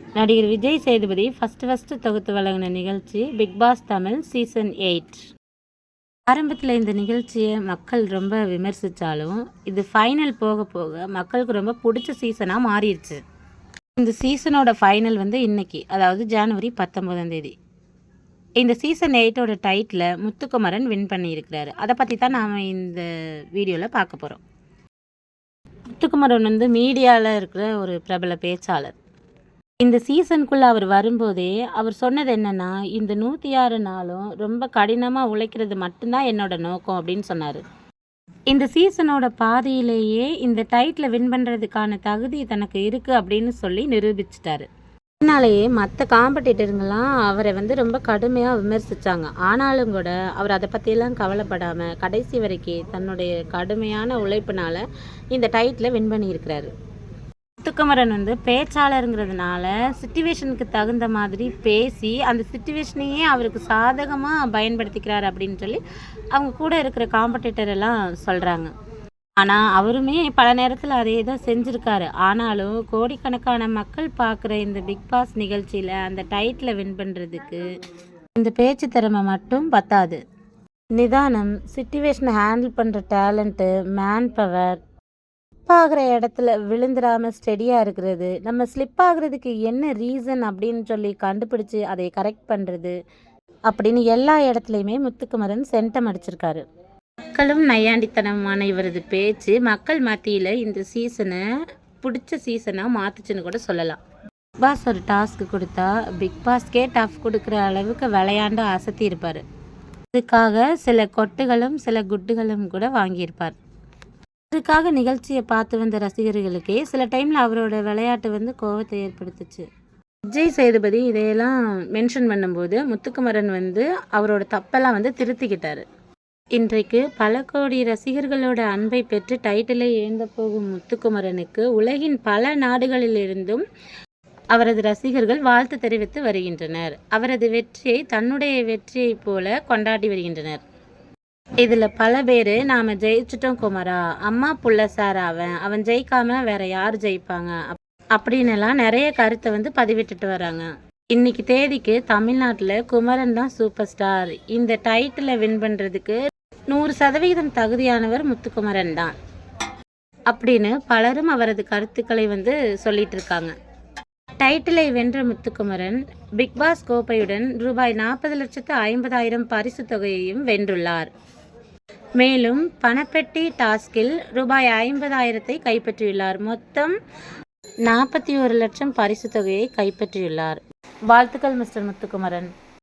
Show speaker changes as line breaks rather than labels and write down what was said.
நடிகர் Vijay Sethupathi first first தொகுத்து வழங்கின நிகழ்ச்சி Bigg Boss Tamil season eight ஆரம்பத்தில் இந்த நிகழ்ச்சியை மக்கள் ரொம்ப விமர்சித்தாலும் இது ஃபைனல் போக போக மக்களுக்கு ரொம்ப பிடிச்ச சீசனாக மாறிடுச்சு. இந்த சீசனோட ஃபைனல் வந்து இன்னைக்கு அதாவது ஜனவரி பத்தொம்போதாம் தேதி. இந்த சீசன் எயிட்டோட டைட்டில் முத்துக்குமரன் வின் பண்ணியிருக்கிறாரு. அதை பற்றி தான் நாம் இந்த வீடியோவில் பார்க்க போகிறோம் முத்துக்குமரன் வந்து மீடியாவில் இருக்கிற ஒரு பிரபல பேச்சாளர். இந்த சீசனுக்குள்ளே அவர் வரும்போதே அவர் சொன்னது என்னென்னா இந்த நூற்றி ஆறு நாளும் ரொம்ப கடினமாக உழைக்கிறது மட்டும்தான் என்னோட நோக்கம் அப்படின்னு சொன்னார். இந்த சீசனோட பாதியிலேயே இந்த டைட்டில் வின் பண்ணுறதுக்கான தகுதி தனக்கு இருக்குது அப்படின்னு சொல்லி நிரூபிச்சிட்டாரு. அதனாலேயே மற்ற காம்படிட்டருங்கெல்லாம் அவரை வந்து ரொம்ப கடுமையாக விமர்சித்தாங்க ஆனாலும் கூட அவர் அதை பற்றியெல்லாம் கவலைப்படாமல் கடைசி வரைக்கும் தன்னுடைய கடுமையான உழைப்பினால் இந்த டைட்டில் வின் பண்ணியிருக்கிறாரு. முத்துக்குமரன் வந்து பேச்சாளருங்கிறதுனால சுச்சுவேஷனுக்கு தகுந்த மாதிரி பேசி அந்த சுச்சுவேஷனையே அவருக்கு சாதகமாக பயன்படுத்திக்கிறார் அப்படின்னு சொல்லி அவங்க கூட இருக்கிற காம்படிட்டர் எல்லாம் சொல்கிறாங்க ஆனால் அவருமே பல நேரத்தில் அதே தான் செஞ்சுருக்காரு. ஆனாலும் கோடிக்கணக்கான மக்கள் பார்க்குற இந்த பிக் பாஸ் நிகழ்ச்சியில் அந்த டைட்டில் வின் பண்ணுறதுக்கு இந்த பேச்சு திறமை மட்டும் பத்தாது. நிதானம் சுச்சுவேஷனை ஹேண்டில் பண்ணுற டேலண்ட்டு மேன் பவர் ஆகிற இடத்துல விழுந்துடாமல் ஸ்டெடியாக இருக்கிறது. நம்ம ஸ்லிப் ஆகுறதுக்கு என்ன ரீசன் அப்படின்னு சொல்லி கண்டுபிடிச்சி அதை கரெக்ட் பண்ணுறது அப்படின்னு எல்லா இடத்துலையுமே முத்துக்குமரன் சென்டம் அடிச்சிருக்காரு. மக்களும் நையாண்டித்தனமான இவரது பேச்சு மக்கள் மத்தியில் இந்த சீசனை பிடிச்ச சீசனாக மாற்றுச்சுன்னு கூட சொல்லலாம். பிக் பாஸ் ஒரு டாஸ்க் கொடுத்தா பிக் பாஸ்க்கே டஃப் கொடுக்குற அளவுக்கு விளையாண்டு அசத்தி இருப்பார் அதுக்காக சில கொட்டுகளும் சில குட்டுகளும் கூட வாங்கியிருப்பார். அதுக்காக நிகழ்ச்சியை பார்த்து வந்த ரசிகர்களுக்கே சில டைமில் அவரோட விளையாட்டு வந்து கோவத்தை ஏற்படுத்துச்சு. விஜய் சேதுபதி இதையெல்லாம் மென்ஷன் பண்ணும்போது முத்துக்குமரன் வந்து அவரோட தப்பெல்லாம் வந்து திருத்திக்கிட்டாரு. இன்றைக்கு பல கோடி ரசிகர்களோட அன்பை பெற்று டைட்டிலை ஏந்த போகும் முத்துக்குமரனுக்கு உலகின் பல நாடுகளிலிருந்தும் அவரது ரசிகர்கள் வாழ்த்து தெரிவித்து வருகின்றனர். அவரது வெற்றியை தன்னுடைய வெற்றியைப் போல கொண்டாடி வருகின்றனர். இதில் பல பேர் நாம் ஜெயிச்சிட்டோம் குமரா. அம்மா புள்ள சார் அவன். அவன் ஜெயிக்காம வேற யார் ஜெயிப்பாங்க? அப்- நிறைய கருத்தை வந்து பதிவிட்டுட்டு வராங்க. இன்னைக்கு தேதிக்கு தமிழ்நாட்டில் குமரன் தான் சூப்பர் ஸ்டார் இந்த டைட்டிலை வின் பண்ணுறதுக்கு நூறு சதவிகிதம் தகுதியானவர் முத்துக்குமரன் தான். அப்படின்னு பலரும் அவரது கருத்துக்களை வந்து சொல்லிட்டு இருக்காங்க. டைட்டிலை வென்ற முத்துக்குமரன் பிக் பாஸ் கோப்பையுடன் ரூபாய் நாற்பது லட்சத்து ஐம்பதாயிரம் பரிசு தொகையையும் வென்றுள்ளார். மேலும் பணப்பெட்டி டாஸ்கில் ரூபாய் ஐம்பதாயிரத்தை கைப்பற்றியுள்ளார். மொத்தம் நாற்பத்தி ஒரு லட்சம் பரிசு தொகையை கைப்பற்றியுள்ளார். வாழ்த்துக்கள் மிஸ்டர் முத்துக்குமரன்.